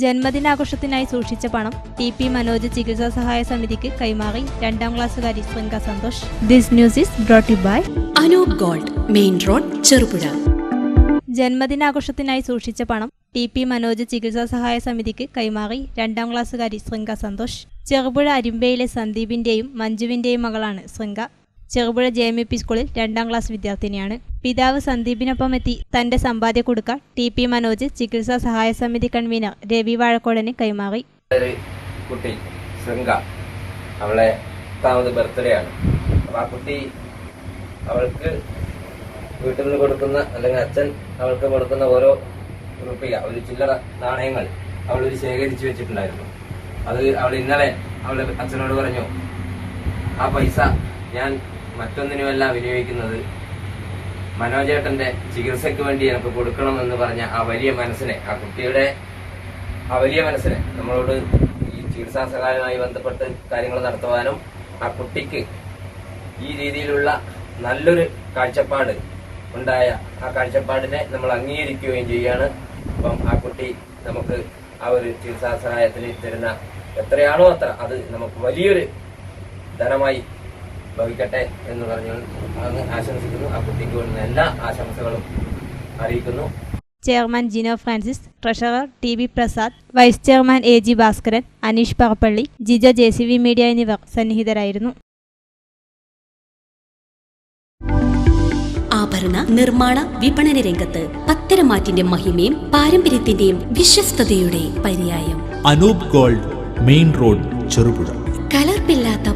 ജന്മദിനാഘോഷത്തിനായി സൂക്ഷിച്ച പണം T P Manoj ചികിത്സാ സഹായ സമിതിക്ക് കൈമാറി. രണ്ടാം ക്ലാസ്സുകാരി Shrinka Santhosh. This news is brought by Anoop Gold main road Cherupuzha. ജന്മദിനാഘോഷത്തിനായി സൂക്ഷിച്ച പണം ടി പി മനോജ് ചികിത്സാ സഹായ സമിതിക്ക് കൈമാറി. രണ്ടാം ക്ലാസ്സുകാരി ശ്രീങ്ക സന്തോഷ്. ചെറുപുഴ അരിമ്പയിലെ സന്ദീപിന്റെയും മഞ്ജുവിന്റെയും മകളാണ് Shringa. Cherupuzha J M E P സ്കൂളിൽ രണ്ടാം ക്ലാസ് വിദ്യാർത്ഥിനിയാണ്. പിതാവ് സന്ദീപിനൊപ്പം എത്തി തന്റെ സമ്പാദ്യ കൊടുക്ക ടി പി മനോജ് ചികിത്സാ സഹായ സമിതി കൺവീനർ രവി വാഴക്കോടന് കൈമാറി. കുട്ടി ശൃംഗ. അവളെ എട്ടാമത് ബർത്ത്ഡേ ആണ്. അപ്പൊ ആ കുട്ടി അവൾക്ക് വീട്ടിൽ നിന്ന് കൊടുക്കുന്ന അല്ലെങ്കിൽ അച്ഛൻ അവൾക്ക് കൊടുക്കുന്ന ഓരോ റുപ്പിക ഒരു ചില്ലറ നാണയങ്ങൾ അവൾ ഒരു ശേഖരിച്ചു വെച്ചിട്ടുണ്ടായിരുന്നു. അത് അവൾ ഇന്നലെ അവളുടെ അച്ഛനോട് പറഞ്ഞു ആ പൈസ ഞാൻ മറ്റൊന്നിനുമല്ല വിനിയോഗിക്കുന്നത്. മനോജേട്ടന്റെ ചികിത്സയ്ക്ക് വേണ്ടി എനിക്ക് കൊടുക്കണം എന്ന് പറഞ്ഞ ആ വലിയ മനസ്സിനെ ആ കുട്ടിയുടെ ആ വലിയ മനസ്സിനെ നമ്മളോട് ഈ ചികിത്സാ സഹായവുമായി ബന്ധപ്പെട്ട് കാര്യങ്ങൾ നടത്തുവാനും ആ കുട്ടിക്ക് ഈ രീതിയിലുള്ള നല്ലൊരു കാഴ്ചപ്പാട് ഉണ്ടായ ആ കാഴ്ചപ്പാടിനെ നമ്മൾ അംഗീകരിക്കുകയും ചെയ്യുകയാണ് അപ്പം ആ കുട്ടി നമുക്ക് ആ ഒരു ചികിത്സാ സഹായത്തിന് തരുന്ന എത്രയാണോ അത്ര അത് നമുക്ക് വലിയൊരു ധനമായി ഭവിക്കട്ടെ എന്ന് പറഞ്ഞു അങ്ങ് ആശംസിക്കുന്നു. ആ കുട്ടിക്ക് വേണ്ടുന്ന എല്ലാ ആശംസകളും അറിയിക്കുന്നു. Chairman Gino Francis treasurer T V Prasad vice chairman A G Bhaskaran Aneesh Parappally Jija J C V media എന്നിവർ സന്നിഹിതരായിരുന്നു. ആഭരണ നിർമ്മാണ വിപണന രംഗത്ത് പത്തരമാറ്റിന്റെ മഹിമയും പാരമ്പര്യത്തിന്റെയും വിശ്വസ്തയുടെ പര്യായം. Anoop Gold main road Cherupuzha.